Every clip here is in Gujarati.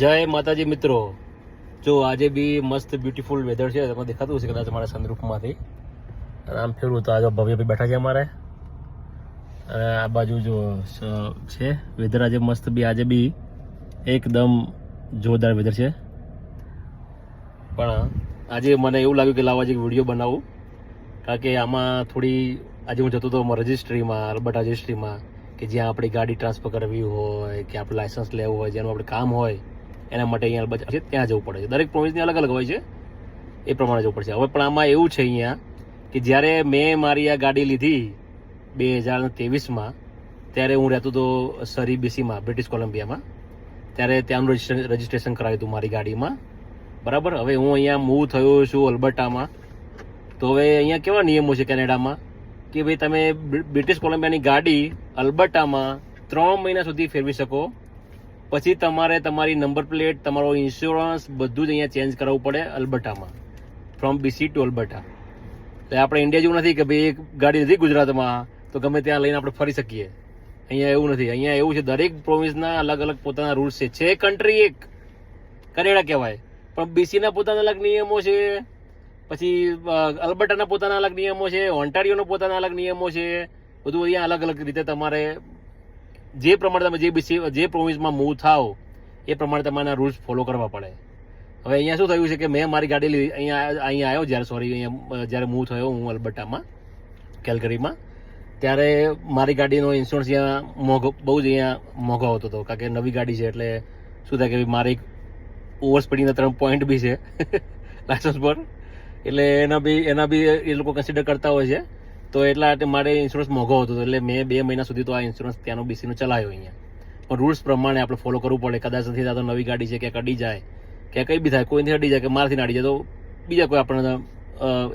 જય માતાજી મિત્રો. જો આજે બી મસ્ત બ્યુટીફુલ વેધર છે, તમને દેખાતું હશે કદાચ અમારા સંદરૂપમાંથી અને આમ ફેરવું તો આજે ભવ્ય ભાઈ બેઠા છે અમારે. અને આ બાજુ જો છે વેધર આજે મસ્ત બી, આજે બી એકદમ જોરદાર વેધર છે. પણ આજે મને એવું લાગ્યું કે લાવવા જે વીડિયો બનાવું. કારણ કે આમાં થોડી, આજે હું જતો હતો રજિસ્ટ્રીમાં અલબત્ત રજિસ્ટ્રીમાં કે જ્યાં આપણી ગાડી ટ્રાન્સફર કરવી હોય, કે આપણે લાયસન્સ લેવું હોય, જેનું આપણે કામ હોય એના માટે અહીંયા અલબત્ત છે. ત્યાં જવું પડે છે. દરેક પ્રોવિન્સની અલગ અલગ હોય છે. એ પ્રમાણે જવું પડશે. હવે પણ આમાં એવું છે અહીંયા કે જ્યારે મેં મારી આ ગાડી લીધી બે હજાર ત્રેવીસમાં, ત્યારે હું રહેતો હતો સરી બીસીમાં, બ્રિટિશ કોલંબિયામાં. ત્યારે ત્યાંનું રજિસ્ટ્રેશન રજિસ્ટ્રેશન કરાવ્યું હતું મારી ગાડીમાં. બરાબર? હવે હું અહીંયા મૂવ થયો છું અલબર્ટામાં તો હવે અહીંયા કેવા નિયમો છે કેનેડામાં? કે ભાઈ તમે બ્રિટિશ કોલંબિયાની ગાડી અલબર્ટામાં ત્રણ મહિના સુધી ફેરવી શકો. પછી તમારે તમારી નંબર પ્લેટ તમારો ઇન્સ્યોરન્સ બધું જ અહીંયા ચેન્જ કરાવવું પડે અલબટામાં ફ્રોમ બીસી ટુ અલબટા એટલે આપણે ઇન્ડિયા જેવું નથી કે ભાઈ એક ગાડી નથી ગુજરાતમાં, તો ગમે ત્યાં લઈને આપણે ફરી શકીએ. અહીંયા એવું નથી. અહીંયા એવું છે, દરેક પ્રોવિન્સના અલગ અલગ પોતાના રૂલ્સ છે. છે કન્ટ્રી એક. કનેડા કહેવાય. પણ બીસીના પોતાના અલગ નિયમો છે. પછી અલબર્ટાના પોતાના અલગ નિયમો છે. ઓન્ટારિયોના પોતાના અલગ નિયમો છે. બધું અહીંયા અલગ અલગ રીતે તમારે જે પ્રમાણે તમે જે જે પ્રોવિન્સમાં મૂવ થાવ એ પ્રમાણે તમારા રૂલ્સ ફોલો કરવા પડે. હવે અહીંયા શું થયું છે કે મેં મારી ગાડી લીધી, અહીંયા અહીંયા આવ્યો જ્યારે સોરી અહીંયા જ્યારે મૂવ થયો હું અલબટ્ટામાં કેલગરીમાં ત્યારે મારી ગાડીનો ઇન્સ્યોરન્સ અહીંયા મોંઘો બહુ જ અહીંયા મોંઘો આવતો હતો કારણ કે નવી ગાડી છે એટલે શું થાય કે મારે એક ઓવર સ્પીડિંગના ત્રણ પોઈન્ટ બી છે લાયસન્સ પર. એટલે એના બી એના બી એ લોકો કન્સિડર કરતા હોય છે. તો એટલા માટે મારે ઇન્સ્યોરન્સ મોંઘો હતો એટલે મેં બે મહિના સુધી તો આ ઇન્સ્યોરન્સ ત્યાંનો બીસીનો ચલાવ્યો અહીંયા. પણ રૂલ્સ પ્રમાણે આપણે ફોલો કરવું પડે. કદાચ નથી થતો નવી ગાડી છે કે કડી જાય, કે કંઈ બી થાય, કોઈથી અડી જાય કે મારથી નાડી જાય, તો બીજા કોઈ આપણને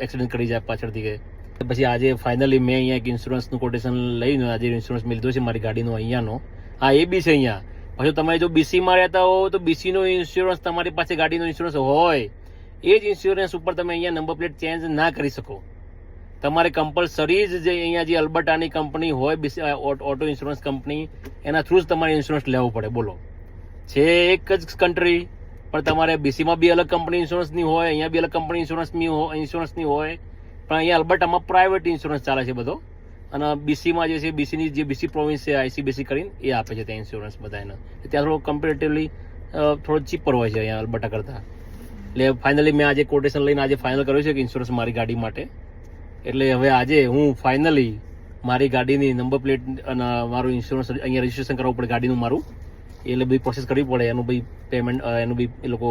એક્સિડન્ટ કરી જાય પાછળથી કે. પછી આજે ફાઇનલી મેં અહીંયા એક ઇન્સ્યોરન્સનું કોટેશન લઈને આજે ઇન્સ્યોરન્સ લીધો છે મારી ગાડીનો અહીંયાનો. હા, એ બી છે અહીંયા. પછી તમે જો બીસીમાં રહેતા હો, તો બીસીનો ઇન્સ્યોરન્સ તમારી પાસે ગાડીનો ઇન્સ્યોરન્સ હોય. એ જ ઇન્સ્યોરન્સ ઉપર તમે અહીંયા નંબર પ્લેટ ચેન્જ ના કરી શકો. તમારે કમ્પલસરી જ જે અહીંયા જે અલ્બર્ટાની કંપની હોય ઓટો ઇન્સ્યોરન્સ કંપની એના થ્રુ જ તમારે ઇન્સ્યોરન્સ લેવો પડે. બોલો. છે એક જ કન્ટ્રી પણ તમારે બીસીમાં બી અલગ કંપની ઇન્સ્યોરન્સની હોય, અહીંયા બી અલગ કંપની ઇન્સ્યોરન્સની હોય ઇન્સ્યોરન્સની હોય, પણ અહીંયા અલ્બર્ટામાં પ્રાઇવેટ ઇન્સ્યોરન્સ ચાલે છે બધો. અને બીસીમાં જે છે બીસીની જે બીસી પ્રોવિન્સ છે આઈસીબીસી કરીને એ આપે છે ત્યાં ઇન્સ્યોરન્સ બધા એનો ત્યાં થોડો કમ્પેરેટિવલી થોડો ચીપર હોય છે અહીંયા અલ્બર્ટા કરતાં. એટલે ફાઇનલી મેં આજે કોટેશન લઈને આજે ફાઇનલ કર્યું છે કે ઇન્સ્યોરન્સ મારી ગાડી માટે. એટલે હવે આજે હું ફાઇનલી મારી ગાડીની નંબર પ્લેટ અને મારું ઇન્સ્યોરન્સ અહીંયા રજીસ્ટ્રેશન કરાવવું પડે ગાડીનું મારું. એટલે બધી પ્રોસેસ કરવી પડે, એનું બી પેમેન્ટ એનું બી એ લોકો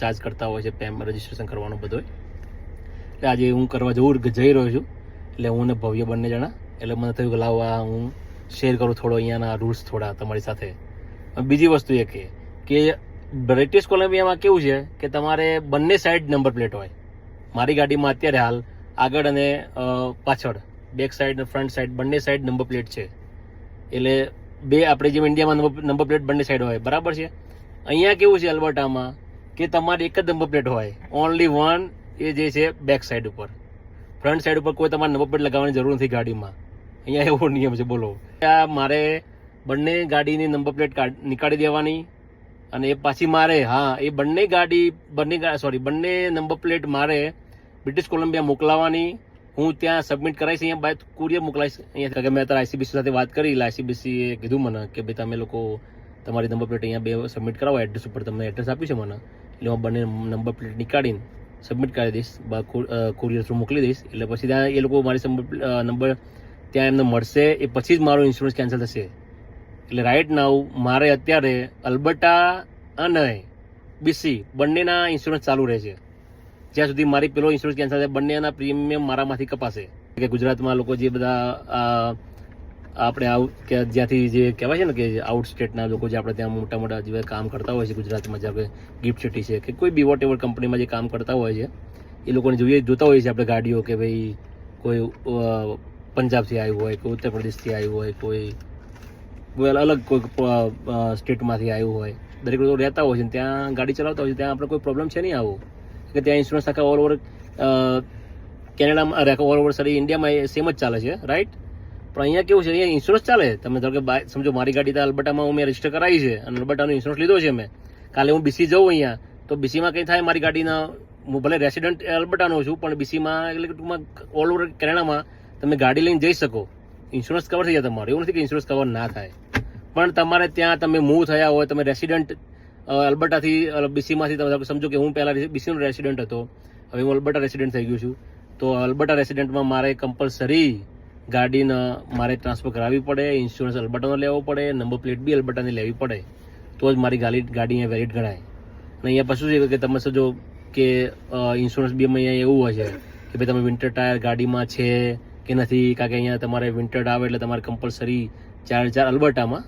ચાર્જ કરતા હોય છે પેમ રજીસ્ટ્રેશન કરવાનું બધું. એટલે આજે હું કરવા જવું, જઈ રહ્યો છું. એટલે હું ને ભવ્ય બંને જણા, એટલે મને થયું કે લાવવા હું શેર કરું થોડો અહીંયાના રૂલ્સ થોડા તમારી સાથે. બીજી વસ્તુ એ કે બ્રિટિશ કોલંબિયામાં કેવું છે કે તમારે બંને સાઈડ નંબર પ્લેટ હોય. મારી ગાડીમાં અત્યારે હાલ આગળ અને પાછળ. બેક સાઈડ અને ફ્રન્ટ સાઈડ બંને સાઈડ નંબર પ્લેટ છે. એટલે બે, આપણે જેમ ઇન્ડિયામાં નંબર પ્લેટ બંને સાઈડ હોય, બરાબર છે? અહીંયા કેવું છે અલ્બર્ટામાં? કે તમારે એક જ નંબર પ્લેટ હોય. ઓનલી વન એ જે છે બેક સાઈડ ઉપર. ફ્રન્ટ સાઈડ ઉપર કોઈ તમારે નંબર પ્લેટ લગાવવાની જરૂર નથી ગાડીમાં. અહીંયા એવો નિયમ છે, બોલો. આ મારે બંને ગાડીની નંબર પ્લેટ નીકાળી દેવાની અને એ પાછી મારે, હા, એ બંને ગાડી, બંને સોરી બંને નંબર પ્લેટ મારે બ્રિટિશ કોલંબિયા મોકલાવાની. હું ત્યાં સબમિટ કરાવીશ અહીંયા બાય કુરિયર મોકલાવીશ. અહીંયા કે મેં અત્યારે આઈસીબીસી સાથે વાત કરી. એટલે ICBC એ કીધું મને કે ભાઈ તમે લોકો તમારી નંબર પ્લેટ અહીંયા બે સબમિટ કરાવો એડ્રેસ ઉપર તમને એડ્રેસ આપ્યું છે મને. એટલે હું બંને નંબર પ્લેટ નીકાળીને સબમિટ કરી દઈશ કુરિયર થ્રુ મોકલી દઈશ. એટલે પછી ત્યાં એ લોકો મારી નંબર ત્યાં એમને મળશે. એ પછી જ મારો ઇન્સ્યોરન્સ કેન્સલ થશે. એટલે રાઈટ નાવ મારે અત્યારે અલ્બર્ટા અને બીસી બંનેના ઇન્સ્યોરન્સ ચાલુ રહે છે. જ્યાં સુધી મારી પેલો ઇન્સ્યોરન્સ કેન્સલ થાય બંનેના પ્રીમિયમ મારામાંથી કપાશે. કે ગુજરાતમાં લોકો જે બધા આપણે આઉટ કે જ્યાંથી જે કહેવાય છે ને કે આઉટ સ્ટેટના લોકો જે આપણે ત્યાં મોટા મોટા જે કામ કરતા હોય છે ગુજરાતમાં, જે આપણે ગિફ્ટ સિટી છે કે કોઈ બી વોટ એવર કંપનીમાં જે કામ કરતા હોય છે, એ લોકોને જોઈએ, જોતા હોઈએ છીએ આપણે ગાડીઓ કે ભાઈ કોઈ પંજાબથી આવ્યું હોય, કોઈ ઉત્તર પ્રદેશથી આવ્યું હોય, કોઈ કોઈ અલગ કોઈ સ્ટેટમાંથી આવ્યું હોય. દરેક લોકો રહેતા હોય છે ત્યાં ગાડી ચલાવતા હોય છે, ત્યાં આપણે કોઈ પ્રોબ્લેમ છે નહીં આવો. કે ત્યાં ઇન્સ્યોરન્સ આખા ઓલ ઓવર કેનેડામાં ઓલ ઓવર સરી ઇન્ડિયામાં સેમ જ ચાલે છે રાઈટ પણ અહીંયા કેવું છે, અહીંયા ઇન્સ્યોરન્સ ચાલે. તમે ધારો કે સમજો મારી ગાડી તો અલબટામાં હું મેં રજિસ્ટર કરાવી છે અને અલબટાનો ઇન્સ્યોરન્સ લીધો છે મેં. કાલે હું બીસી જઉં અહીંયા, તો બીસીમાં કંઈ થાય મારી ગાડીના, હું ભલે રેસિડન્ટ અલબટાનો છું, પણ બીસીમાં એટલે ટૂંકમાં ઓલ ઓવર કેનેડામાં તમે ગાડી લઈને જઈ શકો. ઇન્સ્યોરન્સ કવર થઈ જાય તમારું. એવું નથી કે ઇન્સ્યોરન્સ કવર ના થાય. પણ તમારે ત્યાં તમે મૂવ થયા હોય, તમે રેસિડન્ટ અલબર્ટાથી બીસીમાંથી તમે સમજો કે હું પહેલાં બીસીનો રેસિડન્ટ હતો. હવે હું અલબર્ટા રેસિડન્ટ થઈ ગયો છું. તો અલબર્ટા રેસિડન્ટમાં મારે કમ્પલસરી ગાડીન મારે ટ્રાન્સફર કરાવવી પડે ઇન્સ્યોરન્સ અલબર્ટાનો લેવો પડે નંબર પ્લેટ બી અલબર્ટાની લેવી પડે. તો જ મારી ગાડી ગાડી અહીંયા વેલિડ ગણાય. અને અહીંયા પાછું છે કે તમે સમજો કે ઇન્સ્યોરન્સ બી અહીંયા એવું હોય છે કે ભાઈ તમે વિન્ટર ટાયર ગાડીમાં છે કે નથી? કારણ કે અહીંયા તમારે વિન્ટર આવે એટલે તમારે કમ્પલસરી ચાર ચાર અલબર્ટામાં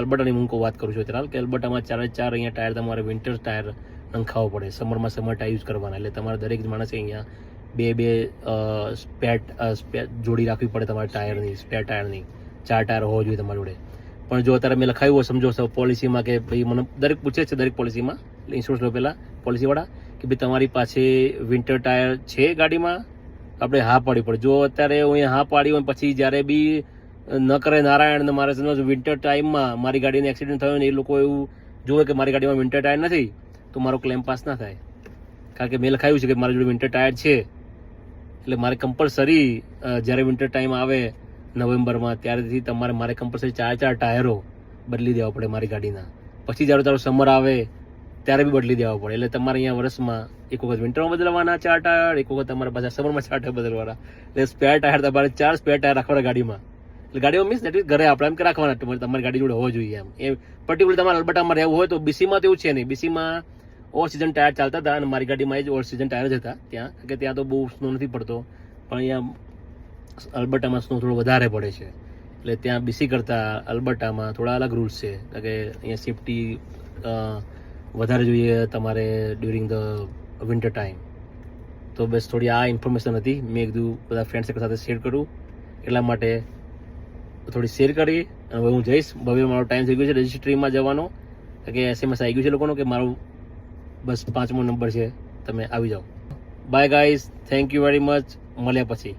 અલબર્ટાની હું વાત કરું છું અત્યારે કે અલબટામાં ચાર ચાર અહીંયા ટાયર તમારે વિન્ટર ટાયર નંખાવો પડે. સમરમાં સમર ટાયર યુઝ કરવાના. એટલે તમારે દરેક માણસે અહીંયા બે બે સ્પેટ જોડી રાખવી પડે તમારે ટાયરની સ્પેર ટાયરની ચાર ટાયર હોવો જોઈએ તમારી જોડે. પણ જો અત્યારે મેં લખાયું હોય, સમજો પોલિસીમાં કે ભાઈ મને દરેક પૂછે છે દરેક પોલિસીમાં ઇન્સ્યોરન્સ લો પહેલાં પોલિસીવાળા કે ભાઈ તમારી પાસે વિન્ટર ટાયર છે ગાડીમાં? આપણે હા પાડવી પડે. જો અત્યારે હું હા પાડી હોય પછી જ્યારે બી ન કરે નારાયણ ને મારે વિન્ટર ટાઈમમાં મારી ગાડીને એક્સિડન્ટ થયો ને એ લોકો એવું જોવે કે મારી ગાડીમાં વિન્ટર ટાયર નથી, તો મારો ક્લેમ પાસ ના થાય. કારણ કે મેં લખાયું છે કે મારી જોડે વિન્ટર ટાયર છે. એટલે મારે કમ્પલસરી જ્યારે વિન્ટર ટાઈમ આવે નવેમ્બરમાં, ત્યારેથી તમારે મારે કમ્પલસરી ચાર ચાર ટાયરો બદલી દેવા પડે મારી ગાડીના. પછી જ્યારે તારો સમર આવે, ત્યારે બી બદલી દેવા પડે. એટલે તમારે અહીંયા વર્ષમાં એક વખત વિન્ટરમાં બદલવાના ચાર ટાયર, એક વખત તમારે પાછા સમરમાં ચાર ટાયર બદલવાના. એટલે સ્પેર ટાયર તમારે ચાર સ્પેર ટાયર રાખવાના ગાડીમાં. એટલે ગાડીમાં મીન્સ દેટ ઘરે આપણે એમ કે રાખવાના તમારે, તમારી ગાડી જોડે હોવો જોઈએ એમ. એ પર્ટિક્યુલર તમારે અલબટામાં રહેવું હોય તો બીસીમાં તો એવું છે નહીં. બીસીમાં ઓલ સિઝન ટાયર ચાલતા હતા અને મારી ગાડીમાં એ જ ઓલ સિઝન ટાયર જ હતા ત્યાં. કે ત્યાં તો બહુ સ્નો નથી પડતો. પણ અહીંયા અલબર્ટામાં સ્નો થોડો વધારે પડે છે. એટલે ત્યાં બીસી કરતાં અલબર્ટામાં થોડા અલગ રૂલ્સ છે. કે અહીંયા સેફટી વધારે જોઈએ તમારે ડ્યુરિંગ ધ વિન્ટર ટાઈમ તો બસ થોડી આ ઇન્ફોર્મેશન હતી. મેં કીધું, બધા ફ્રેન્ડ સર્કલ સાથે શેર કરું. એટલા માટે થોડી શેર કરી. અને હવે હું જઈશ. હવે મારો ટાઈમ થઈ ગયો છે રજિસ્ટ્રીમાં જવાનો. કે એસએમએસ આવી ગયું છે લોકોનો કે મારું બસ પાંચમો નંબર છે. તમે આવી જાઓ. Bye guys thank you very much મળ્યા પછી.